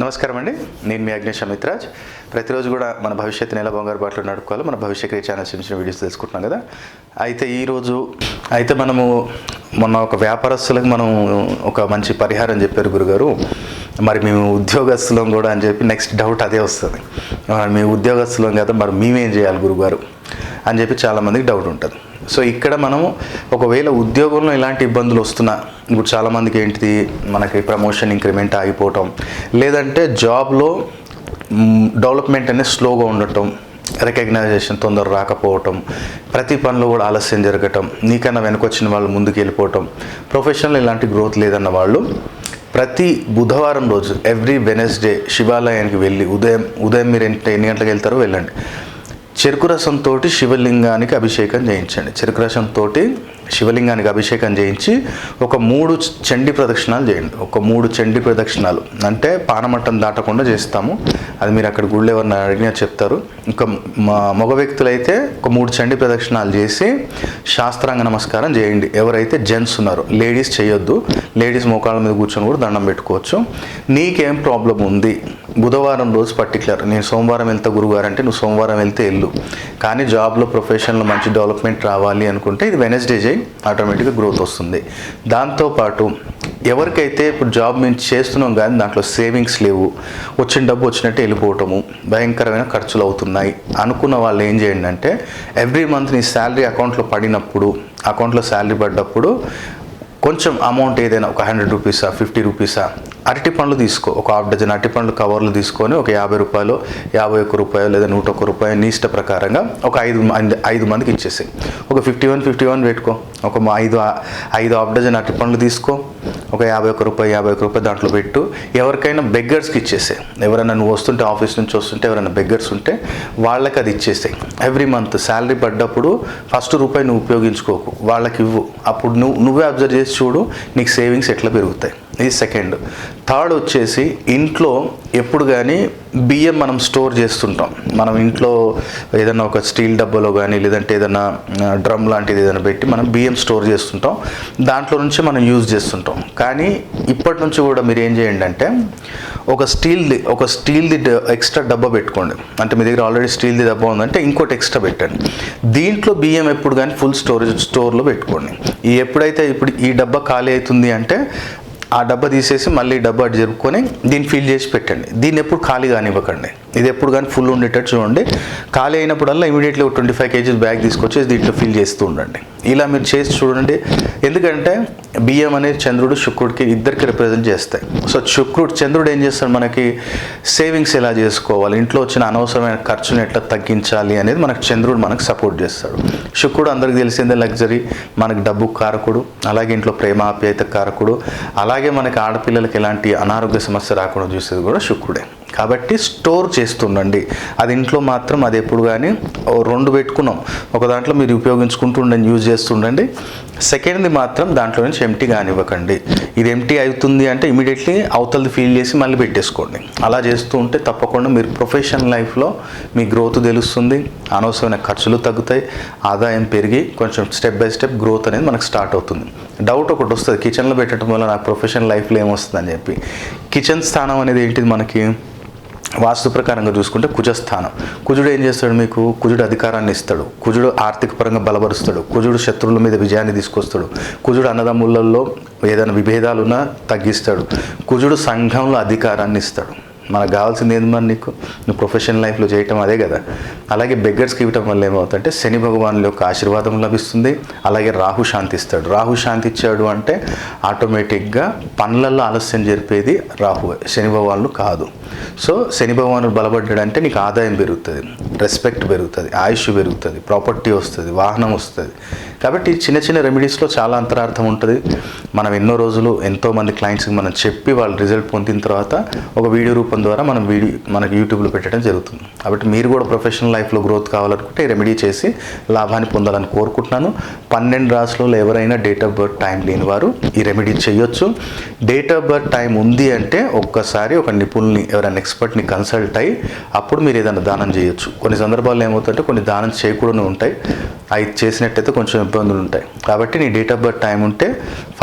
నమస్కారం అండి. నేను మీ అగ్నేష్ అమిత్రాజ్. ప్రతిరోజు కూడా మన భవిష్యత్తుని ఎలా బంగారు బాటలో నడుపుకోవాలో. మన భవిష్య క్రియ ఛానల్ చిన్న వీడియోస్ తెలుసుకుంటున్నాం కదా. అయితే ఈరోజు అయితే మనము మొన్న ఒక వ్యాపారస్తులకు మనం ఒక మంచి పరిహారం చెప్పారు గురుగారు. మరి మేము ఉద్యోగస్తులం కూడా అని చెప్పి నెక్స్ట్ డౌట్ అదే వస్తుంది. మరి మేము ఉద్యోగస్తులం కదా మరి మేమేం చేయాలి గురుగారు? అని చెప్పి చాలామందికి డౌట్ ఉంటుంది. సో ఇక్కడ మనము ఒకవేళ ఉద్యోగంలో ఇలాంటి ఇబ్బందులు వస్తున్నా ఇప్పుడు చాలామందికి ఏంటిది మనకి ప్రమోషన్ ఇంక్రిమెంట్ ఆగిపోవటం లేదంటే జాబ్లో డెవలప్మెంట్ అనేది స్లోగా ఉండటం రికగ్నైజేషన్ తొందర రాకపోవటం ప్రతి పనిలో కూడా ఆలస్యం జరగటం నీకన్నా వెనకొచ్చిన వాళ్ళు ముందుకు వెళ్ళిపోవటం ప్రొఫెషనల్ ఇలాంటి గ్రోత్ లేదన్న వాళ్ళు ప్రతి బుధవారం రోజు ఎవ్రీ వెనస్డే శివాలయానికి వెళ్ళి ఉదయం ఉదయం మీరు ఎన్ని గంటలకు వెళ్తారో వెళ్ళండి. చెరుకు రసంతో శివలింగానికి అభిషేకం చేయించండి. చెరుకు రసంతో శివలింగానికి అభిషేకం చేయించి ఒక మూడు చండి ప్రదక్షిణాలు చేయండి. ఒక మూడు చండి ప్రదక్షిణాలు. అంటే పానమట్టం దాటకుండా చేస్తాము. అది మీరు అక్కడ గుళ్ళు ఎవరిని అడిగినా చెప్తారు. ఇంకా మా మగ వ్యక్తులైతే ఒక మూడు చండి ప్రదక్షిణాలు చేసి శాస్త్రాంగ నమస్కారం చేయండి. ఎవరైతే జెంట్స్ ఉన్నారో లేడీస్ చేయొద్దు. లేడీస్ మోకాళ్ళ మీద కూర్చొని కూడా దండం పెట్టుకోవచ్చు. నీకేం ప్రాబ్లం ఉంది? బుధవారం రోజు పర్టికులర్ నేను సోమవారం వెళ్తా గురువారం అంటే నువ్వు సోమవారం వెళ్తే వెళ్ళు. కానీ జాబ్లో ప్రొఫెషన్లో మంచి డెవలప్మెంట్ రావాలి అనుకుంటే ఇది వెనస్డే చేయి ఆటోమేటిక్గా గ్రోత్ వస్తుంది. దాంతోపాటు ఎవరికైతే ఇప్పుడు జాబ్ మేము చేస్తున్నాం కానీ దాంట్లో సేవింగ్స్ లేవు వచ్చిన డబ్బు వచ్చినట్టు వెళ్ళిపోవటము భయంకరమైన ఖర్చులు అవుతున్నాయి అనుకున్న వాళ్ళు ఏం చేయండి అంటే ఎవ్రీ మంత్ నీ శాలరీ అకౌంట్లో పడినప్పుడు అకౌంట్లో శాలరీ పడ్డప్పుడు కొంచెం అమౌంట్ ఏదైనా ఒక హండ్రెడ్ రూపీసా ఫిఫ్టీ రూపీసా అరటి పండ్లు తీసుకో. ఒక హాఫ్ డజన్ అరటి పండ్లు కవర్లు తీసుకొని ఒక యాభై రూపాయలు యాభై ఒక్క రూపాయలు లేదా నూట ఒక్క రూపాయలు నీ ఇష్ట ప్రకారంగా ఒక ఐదు మంది ఐదు మందికి ఇచ్చేసి ఒక ఫిఫ్టీ వన్ ఫిఫ్టీ వన్ పెట్టుకో. ఒక ఐదు ఐదు హాఫ్ డజన్ అరటి పండ్లు తీసుకో. ఒక యాభై ఒక్క రూపాయి యాభై ఒక్క రూపాయి దాంట్లో పెట్టు. ఎవరికైనా బెగ్గర్స్కి ఇచ్చేసే ఎవరైనా నువ్వు వస్తుంటే ఆఫీస్ నుంచి వస్తుంటే ఎవరైనా బెగ్గర్స్ ఉంటే వాళ్ళకి అది ఇచ్చేసాయి. ఎవ్రీ మంత్ శాలరీ పడ్డప్పుడు ఫస్ట్ రూపాయి నువ్వు ఉపయోగించుకోకు. వాళ్ళకి ఇవ్వు. అప్పుడు నువ్వు నువ్వే అబ్జర్వ్ చేసి చూడు నీకు సేవింగ్స్ ఎట్లా పెరుగుతాయి. ఇది సెకండ్ థర్డ్ వచ్చేసి ఇంట్లో ఎప్పుడు కానీ బియ్యం మనం స్టోర్ చేస్తుంటాం. మనం ఇంట్లో ఏదైనా ఒక స్టీల్ డబ్బాలో కానీ లేదంటే ఏదైనా డ్రమ్ లాంటిది ఏదైనా పెట్టి మనం బియ్యం స్టోర్ చేస్తుంటాం. దాంట్లో నుంచి మనం యూజ్ చేస్తుంటాం. కానీ ఇప్పటి నుంచి కూడా మీరు ఏం చేయండి అంటే ఒక స్టీల్ది ఒక స్టీల్ది ఎక్స్ట్రా డబ్బా పెట్టుకోండి. అంటే మీ దగ్గర ఆల్రెడీ స్టీల్ది డబ్బా ఉందంటే ఇంకోటి ఎక్స్ట్రా పెట్టండి. దీంట్లో బియ్యం ఎప్పుడు కానీ ఫుల్ స్టోరేజ్ స్టోర్లో పెట్టుకోండి. ఈ ఎప్పుడైతే ఇప్పుడు ఈ డబ్బా ఖాళీ అవుతుంది అంటే ఆ డబ్బా తీసేసి మళ్ళీ డబ్బా జరుపుకొని దీన్ని ఫిల్ చేసి పెట్టండి. దీన్ని ఎప్పుడు ఖాళీ కానివ్వకండి. ఇది ఎప్పుడు కానీ ఫుల్ ఉండేటట్టు చూడండి. ఖాళీ అయినప్పుడల్లా ఇమీడియట్లీ ఒక ట్వంటీ ఫైవ్ కేజీస్ బ్యాగ్ తీసుకొచ్చేసి దీంట్లో ఫిల్ చేస్తూ ఉండండి. ఇలా మీరు చేసి చూడండి. ఎందుకంటే బియ్యం అనేది చంద్రుడు శుక్రుడికి ఇద్దరికి రిప్రజెంట్ చేస్తాయి. సో శుక్రుడు చంద్రుడు ఏం చేస్తాడు మనకి? సేవింగ్స్ ఎలా చేసుకోవాలి? ఇంట్లో వచ్చిన అనవసరమైన ఖర్చులను ఎట్లా తగ్గించాలి అనేది మనకు చంద్రుడు మనకు సపోర్ట్ చేస్తాడు. శుక్రుడు అందరికి తెలిసిందే లగ్జరీ మనకు డబ్బు కారకుడు అలాగే ఇంట్లో ప్రేమ ఆప్యాయత కారకుడు అలాగే మనకి ఆడపిల్లలకి ఎలాంటి అనారోగ్య సమస్య రాకుండా చూసేది కూడా శుక్రుడే. కాబట్టి స్టోర్ చేస్తుండండి. అది ఇంట్లో మాత్రం అది ఎప్పుడు కానీ రెండు పెట్టుకున్నాం. ఒక దాంట్లో మీరు ఉపయోగించుకుంటూ ఉండండి యూజ్ చేస్తుండండి. సెకండ్ది మాత్రం దాంట్లో నుంచి ఎంటీ కానివ్వకండి ఇది ఎంటీ అవుతుంది అంటే ఇమీడియట్లీ అవతలది ఫీల్ చేసి మళ్ళీ పెట్టేసుకోండి. అలా చేస్తూ ఉంటే తప్పకుండా మీరు ప్రొఫెషనల్ లైఫ్లో మీ గ్రోత్ తెలుస్తుంది. అనవసరమైన ఖర్చులు తగ్గుతాయి. ఆదాయం పెరిగి కొంచెం స్టెప్ బై స్టెప్ గ్రోత్ అనేది మనకు స్టార్ట్ అవుతుంది. డౌట్ ఒకటి వస్తుంది. కిచెన్లో పెట్టడం వల్ల నాకు ప్రొఫెషనల్ లైఫ్లో ఏమొస్తుందని చెప్పి. కిచెన్ స్థానం అనేది ఏంటిది మనకి? వాస్తు ప్రకారంగా చూసుకుంటే కుజస్థానం. కుజుడు ఏం చేస్తాడు మీకు? కుజుడు అధికారాన్ని ఇస్తాడు. కుజుడు ఆర్థిక పరంగా బలపరుస్తాడు. కుజుడు శత్రువుల మీద విజయాన్ని తీసుకొస్తాడు. కుజుడు అన్నదమ్ములలో ఏదైనా విభేదాలున్నా తగ్గిస్తాడు. కుజుడు సంఘంలో అధికారాన్ని ఇస్తాడు. మనకు కావాల్సింది ఏంది మరి నీకు? నువ్వు ప్రొఫెషనల్ లైఫ్లో చేయటం అదే కదా. అలాగే బెగ్గర్స్కి ఇవ్వటం వల్ల ఏమవుతుందంటే శని భగవానుల యొక్క ఆశీర్వాదం లభిస్తుంది. అలాగే రాహు శాంతి ఇస్తాడు. రాహు శాంతి ఇచ్చాడు అంటే ఆటోమేటిక్గా పనులలో ఆలస్యం జరిపేది రాహు శని భగవానులు కాదు. సో శని భగవానులు బలపడ్డాడంటే నీకు ఆదాయం పెరుగుతుంది. రెస్పెక్ట్ పెరుగుతుంది ఆయుష్ పెరుగుతుంది ప్రాపర్టీ వస్తుంది వాహనం వస్తుంది. కాబట్టి చిన్న చిన్న రెమెడీస్లో చాలా అంతరార్థం ఉంటుంది. మనం ఎన్నో రోజులు ఎంతోమంది క్లయింట్స్కి మనం చెప్పి వాళ్ళు రిజల్ట్ పొందిన తర్వాత ఒక వీడియో రూపం ద్వారా మనం వీడియో మనకి యూట్యూబ్లో పెట్టడం జరుగుతుంది. కాబట్టి మీరు కూడా ప్రొఫెషనల్ లైఫ్లో గ్రోత్ కావాలనుకుంటే రెమెడీ చేసి లాభాన్ని పొందాలని కోరుకుంటున్నాను. పన్నెండు రాసులలో ఎవరైనా డేట్ ఆఫ్ బర్త్ టైం లేని వారు ఈ రెమెడీ చేయొచ్చు. డేట్ ఆఫ్ బర్త్ టైం ఉంది అంటే ఒక్కసారి ఒక నిపుణుల్ని ఎవరైనా ఎక్స్పర్ట్ని కన్సల్ట్ అయ్యి అప్పుడు మీరు ఏదైనా దానం చేయొచ్చు. కొన్ని సందర్భాల్లో ఏమవుతుందంటే కొన్ని దానం చేయకూడని ఉంటాయి. అవి చేసినట్టయితే కొంచెం ఇబ్బందులు ఉంటాయి. కాబట్టి నీ డేట్ ఆఫ్ బర్త్ టైం ఉంటే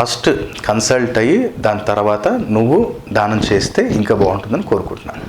ఫస్ట్ కన్సల్ట్ అయ్యి దాని తర్వాత నువ్వు దానం చేస్తే ఇంకా బాగుంటుందని కోరుకుంటున్నాను.